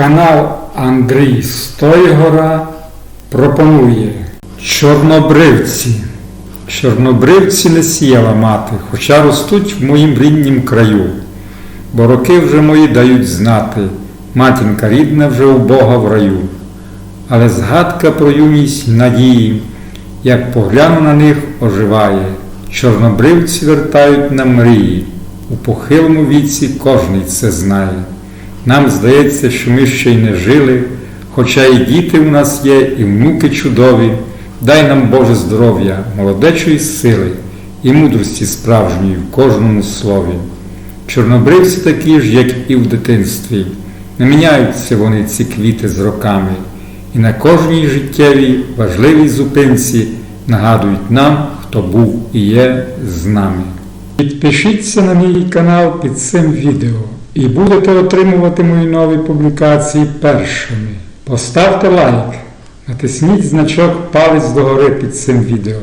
Канал Андрій Стойгора пропонує Чорнобривці. Чорнобривці не сіяла мати, хоча ростуть в моїм ріднім краю. Бо роки вже мої дають знати, матінка рідна вже у Бога в раю. Але згадка про юність надії, як погляну на них оживає, чорнобривці вертають на мрії, у похилому віці кожний це знає. Нам здається, що ми ще й не жили, хоча і діти у нас є, і внуки чудові. Дай нам Боже здоров'я, молодечої сили і мудрості справжньої в кожному слові. Чорнобривці такі ж, як і в дитинстві, не міняються вони ці квіти з роками, і на кожній життєвій важливій зупинці нагадують нам, хто був і є з нами. Підпишіться на мій канал під цим відео і будете отримувати мої нові публікації першими. Поставте лайк, натисніть значок палець догори під цим відео.